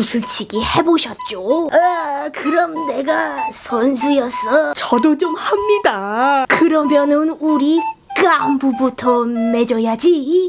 구슬치기 해보셨죠? 아, 그럼 내가 선수였어. 저도 좀 합니다. 그러면은 우리 깐부부터 맺어야지.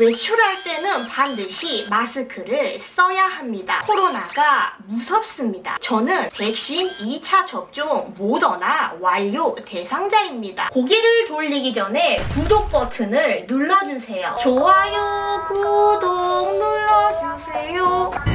외출할 때는 반드시 마스크를 써야 합니다. 코로나가 무섭습니다. 저는 백신 2차 접종 모더나 완료 대상자입니다. 고개를 돌리기 전에 구독 버튼을 눌러주세요. 좋아요, 구독 눌러주세요.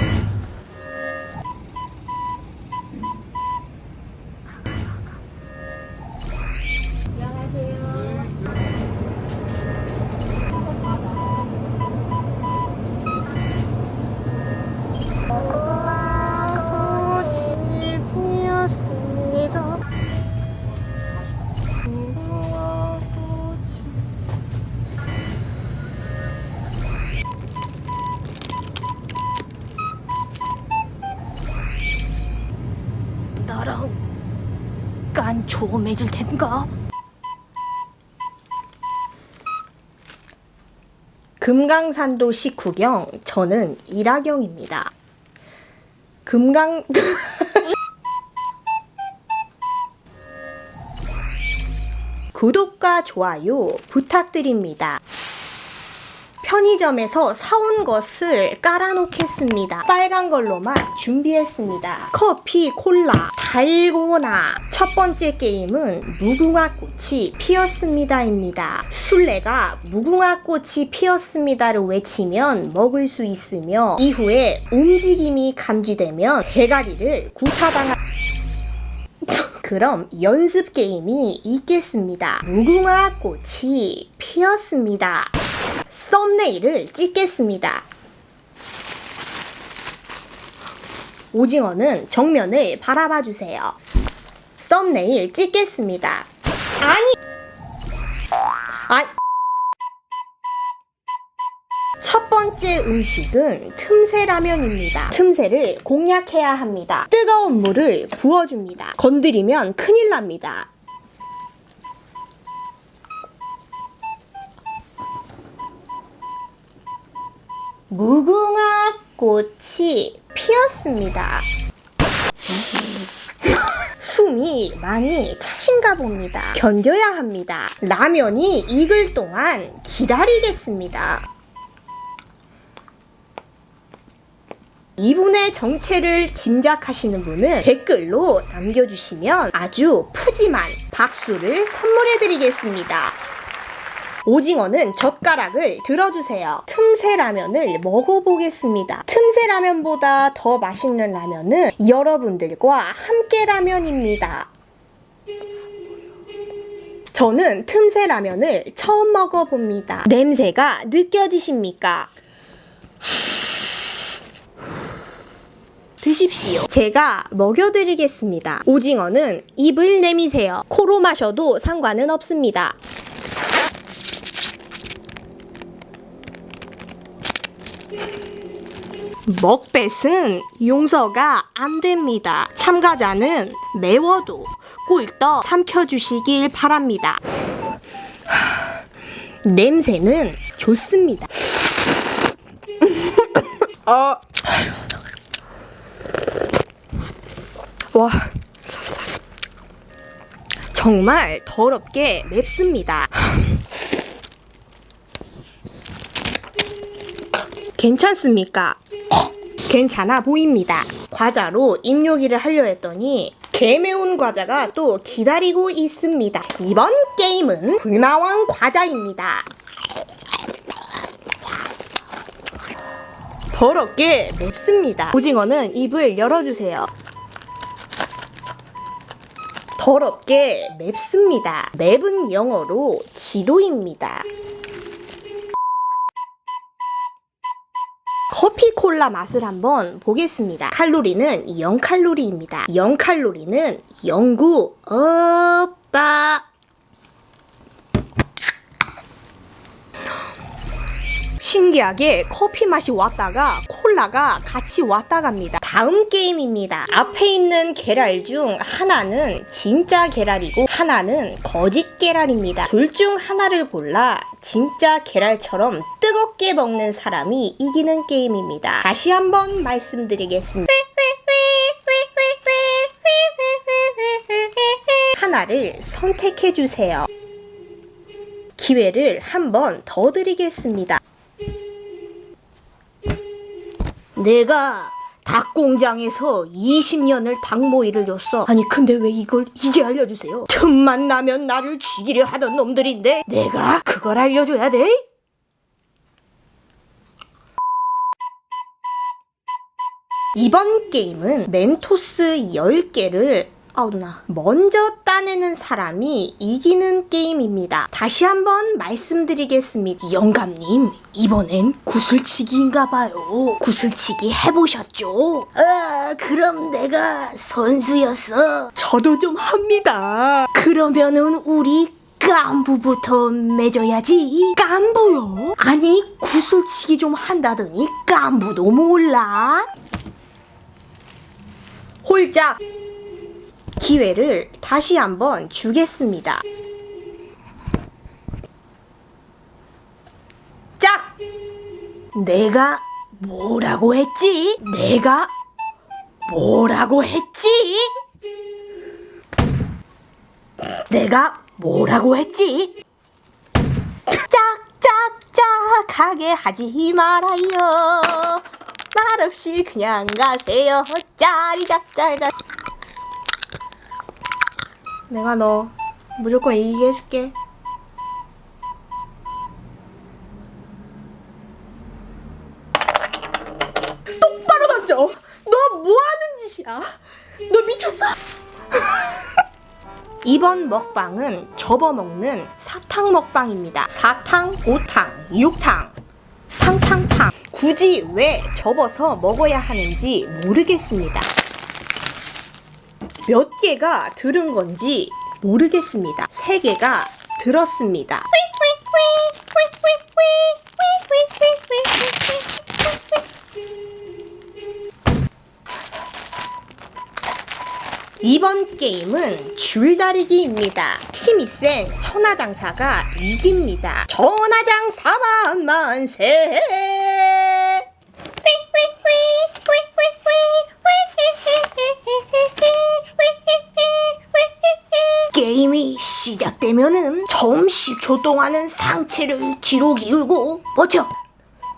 깐 조음해질 텐가? 금강산도 식후경 저는 일하경입니다. 금강 구독과 좋아요 부탁드립니다. 편의점에서 사온 것을 깔아놓겠습니다. 빨간 걸로만 준비했습니다. 커피, 콜라, 달고나. 첫 번째 게임은 무궁화 꽃이 피었습니다입니다. 술래가 무궁화 꽃이 피었습니다를 외치면 먹을 수 있으며 이후에 움직임이 감지되면 대가리를 구타당할 그럼 연습 게임이 있겠습니다. 무궁화 꽃이 피었습니다. 썸네일을 찍겠습니다. 오징어는 정면을 바라봐 주세요. 썸네일 찍겠습니다. 아니! 아 첫 번째 음식은 틈새 라면입니다. 틈새를 공략해야 합니다. 뜨거운 물을 부어줍니다. 건드리면 큰일 납니다. 무궁화 꽃이 피었습니다. 숨이 많이 차신가 봅니다. 견뎌야 합니다. 라면이 익을 동안 기다리겠습니다. 이분의 정체를 짐작하시는 분은 댓글로 남겨주시면 아주 푸짐한 박수를 선물해드리겠습니다. 오징어는 젓가락을 들어주세요. 틈새 라면을 먹어보겠습니다. 틈새 라면보다 더 맛있는 라면은 여러분들과 함께 라면입니다. 저는 틈새 라면을 처음 먹어봅니다. 냄새가 느껴지십니까? 드십시오. 제가 먹여드리겠습니다. 오징어는 입을 내미세요. 코로 마셔도 상관은 없습니다. 먹뱃은 용서가 안 됩니다. 참가자는 매워도 꿀떡 삼켜주시길 바랍니다. 냄새는 좋습니다. 어. 와. 정말 더럽게 맵습니다. 괜찮습니까? 괜찮아 보입니다. 과자로 입요기를 하려 했더니 개매운 과자가 또 기다리고 있습니다. 이번 게임은 불마왕 과자입니다. 더럽게 맵습니다. 오징어는 입을 열어주세요. 더럽게 맵습니다. 맵은 영어로 지도입니다. 콜라 맛을 한번 보겠습니다. 칼로리는 0칼로리입니다. 0칼로리는 영구 없다. 신기하게 커피 맛이 왔다가 콜라 콜라가 같이 왔다 갑니다. 다음 게임입니다. 앞에 있는 계랄 중 하나는 진짜 계랄이고 하나는 거짓 계랄입니다. 둘 중 하나를 골라 진짜 계랄처럼 뜨겁게 먹는 사람이 이기는 게임입니다. 다시 한번 말씀드리겠습니다. 하나를 선택해 주세요. 기회를 한 번 더 드리겠습니다. 내가 닭 공장에서 20년을 닭 모이를 줬어. 아니 근데 왜 이걸 이제 알려주세요? 틈만 나면 나를 죽이려 하던 놈들인데 내가 그걸 알려줘야 돼? 이번 게임은 멘토스 10개를 아우나 먼저 따내는 사람이 이기는 게임입니다. 다시 한번 말씀드리겠습니다. 영감님 이번엔 구슬치기인가 봐요. 구슬치기 해보셨죠? 아 그럼 내가 선수였어. 저도 좀 합니다. 그러면은 우리 깐부부터 맺어야지. 깐부요? 아니 구슬치기 좀 한다더니 깐부도 몰라? 홀짝 기회를 다시 한번 주겠습니다. 짝! 내가 뭐라고 했지? 내가 뭐라고 했지? 내가 뭐라고 했지? 짝짝짝하게 하지 말아요. 말없이 그냥 가세요. 짜리 짝짝짝. 내가 너 무조건 이기게 해줄게. 똑바로 던져. 너 뭐 하는 짓이야? 너 미쳤어? 이번 먹방은 접어먹는 사탕 먹방입니다. 사탕, 오탕, 육탕, 탕탕탕. 굳이 왜 접어서 먹어야 하는지 모르겠습니다. 몇 개가 들은 건지 모르겠습니다. 세 개가 들었습니다. 이번 게임은 줄다리기입니다. 힘이 센 천하장사가 이깁니다. 천하장사만 만세! 처음 10초 동안은 상체를 뒤로 기울고 버텨.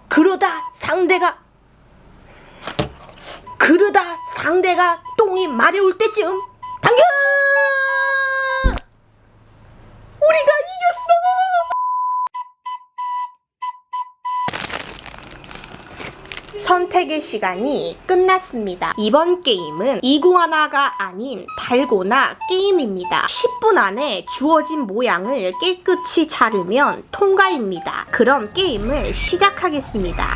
그러다 상대가 그러다 상대가 똥이 마려울 때쯤 당겨! 선택의 시간이 끝났습니다. 이번 게임은 이구아나가 아닌 달고나 게임입니다. 10분 안에 주어진 모양을 깨끗이 자르면 통과입니다. 그럼 게임을 시작하겠습니다.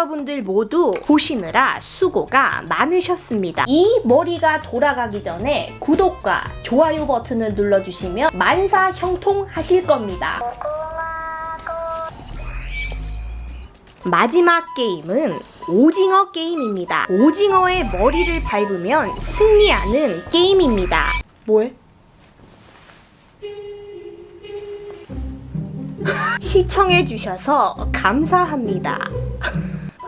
여러분들 모두 보시느라 수고가 많으셨습니다. 이 머리가 돌아가기 전에 구독과 좋아요 버튼을 눌러주시면 만사 형통하실 겁니다. 마지막 게임은 오징어 게임입니다. 오징어의 머리를 밟으면 승리하는 게임입니다. 뭐해? 시청해주셔서 감사합니다.